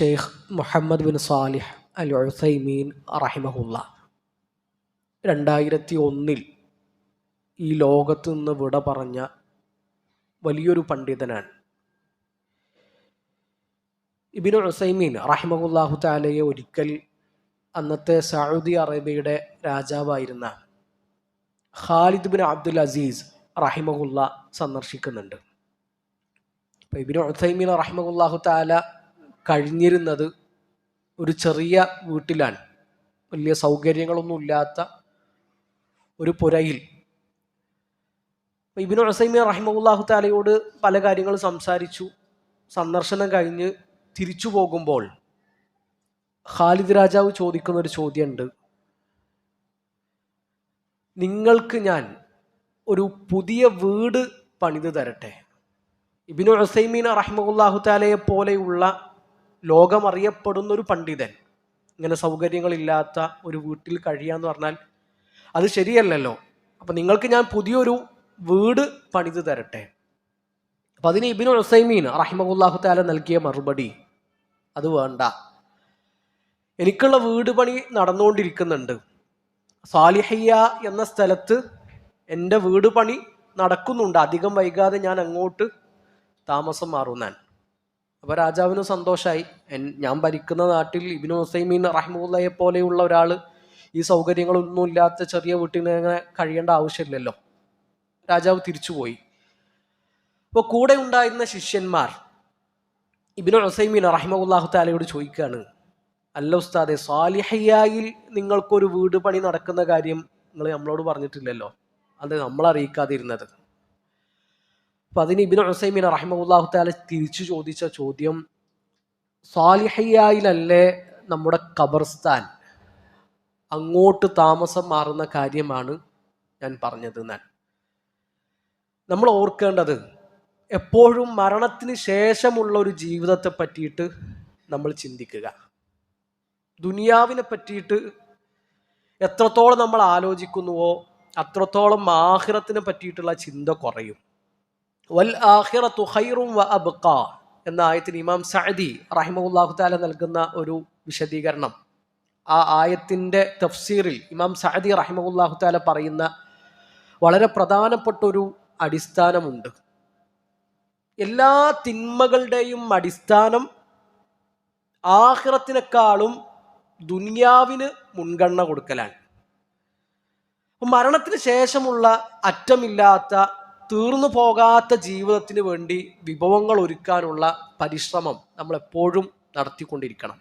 Sheikh Muhammad bin Salih al Uthaymeen റഹിമഹുല്ല. രണ്ടായിരത്തി ഒന്നിൽ ഈ ലോകത്ത് നിന്ന് വിട പറഞ്ഞ വലിയൊരു പണ്ഡിതനാണ്. ഇബിനു ഉസൈമീൻ റഹിമഹുല്ലാഹു താലയെ ഒരിക്കൽ അന്നത്തെ സൗദി അറേബ്യയുടെ രാജാവായിരുന്ന ഖാലിദ് ബിൻ അബ്ദുൽ അസീസ് റഹിമഹുല്ല സന്ദർശിക്കുന്നുണ്ട്. ഇബിനു ഉസൈമീൻ റഹിമഹുല്ലാഹു താല കഴിഞ്ഞിരുന്നത് ഒരു ചെറിയ വീട്ടിലാണ്. വലിയ സൗകര്യങ്ങളൊന്നും ഇല്ലാത്ത ഒരു പുരയിൽ. ഇബിനു ഉസൈമീൻ റഹിമുല്ലാഹു താലയോട് പല കാര്യങ്ങളും സംസാരിച്ചു. സന്ദർശനം കഴിഞ്ഞ് തിരിച്ചു പോകുമ്പോൾ ഖാലിദ് രാജാവ് ചോദിക്കുന്ന ഒരു ചോദ്യമുണ്ട്. നിങ്ങൾക്ക് ഞാൻ ഒരു പുതിയ വീട് പണിത് തരട്ടെ? ഇബിനു ഉസൈമീൻ റഹിമുല്ലാഹു താലയെ പോലെയുള്ള ലോകമറിയപ്പെടുന്ന ഒരു പണ്ഡിതൻ. ഇങ്ങനെ സൗകര്യങ്ങളില്ലാത്ത ഒരു വീട്ടിൽ കഴിയാന്ന് പറഞ്ഞാൽ അത് ശരിയല്ലല്ലോ. അപ്പം നിങ്ങൾക്ക് ഞാൻ പുതിയൊരു വീട് പണിത് തരട്ടെ. അപ്പം അതിന് ഇബിനു ഉസൈമീൻ റഹിമഹുല്ലാഹു താല നൽകിയ മറുപടി അത് വേണ്ട. എനിക്കുള്ള വീട് പണി നടന്നുകൊണ്ടിരിക്കുന്നുണ്ട്. സാലിഹയ്യ എന്ന സ്ഥലത്ത് എന്റെ വീട് പണി നടക്കുന്നുണ്ട്. അധികം വൈകാതെ ഞാൻ അങ്ങോട്ട് താമസം മാറുന്നാൻ അപ്പോൾ രാജാവിന് സന്തോഷമായി ഞാൻ ഭരിക്കുന്ന നാട്ടിൽ ഇബിനു ഹുസൈമീൻ റഹിമുല്ലയെ പോലെയുള്ള ഒരാൾ ഈ സൗകര്യങ്ങളൊന്നും ഇല്ലാത്ത ചെറിയ വീട്ടിൽ അങ്ങനെ കഴിയേണ്ട ആവശ്യമില്ലല്ലോ. രാജാവ് തിരിച്ചുപോയി. അപ്പോൾ കൂടെ ഉണ്ടായിരുന്ന ശിഷ്യന്മാർ ഇബിനു ഹുസൈമീൻ റഹിമുല്ലാഹു താലയോട് ചോദിക്കുകയാണ് അല്ല ഉസ്താദെ സ്വാലിഹയ്യായിൽ നിങ്ങൾക്കൊരു വീട് പണി നടക്കുന്ന കാര്യം നിങ്ങൾ നമ്മളോട് പറഞ്ഞിട്ടില്ലല്ലോ? അത് നമ്മൾ അറിയിക്കാതിരുന്നത്. അപ്പൊ അതിന് ഇബിൻ ഹുസൈമിൻ റഹ്മുല്ലാഹു താല തിരിച്ചു ചോദിച്ച ചോദ്യം സാലിഹയ്യായിലല്ലേ നമ്മുടെ ഖബർസ്ഥാൻ? അങ്ങോട്ട് താമസം മാറുന്ന കാര്യമാണ് ഞാൻ പറഞ്ഞത് ഞാൻ നമ്മൾ ഓർക്കേണ്ടത് എപ്പോഴും മരണത്തിന് ശേഷമുള്ള ഒരു ജീവിതത്തെ പറ്റിയിട്ട് നമ്മൾ ചിന്തിക്കുക. ദുനിയാവിനെ പറ്റിയിട്ട് എത്രത്തോളം നമ്മൾ ആലോചിക്കുന്നുവോ അത്രത്തോളം ആഹ്റത്തിനെ പറ്റിയിട്ടുള്ള ചിന്ത കുറയും. വൽ ഖൈറും വ എന്ന ആയത്തിന് ഇമാം സഅദി റഹിമഹുല്ലാഹു താല നൽകുന്ന ഒരു വിശദീകരണം. ആ ആയത്തിന്റെ തഫ്സീറിൽ ഇമാം സഅദി റഹിമഹുല്ലാഹു താല പറയുന്ന വളരെ പ്രധാനപ്പെട്ട ഒരു അടിസ്ഥാനമുണ്ട്. എല്ലാ തിന്മകളുടെയും അടിസ്ഥാനം ആഹ്റത്തിനേക്കാളും ദുനിയാവിന് മുൻഗണന കൊടുക്കലാണ്. മരണത്തിന് ശേഷമുള്ള അറ്റമില്ലാത്ത തീർന്നു പോകാത്ത ജീവിതത്തിന് വേണ്ടി വിഭവങ്ങൾ ഒരുക്കാനുള്ള പരിശ്രമം നമ്മൾ എപ്പോഴും നടത്തിക്കൊണ്ടിരിക്കണം.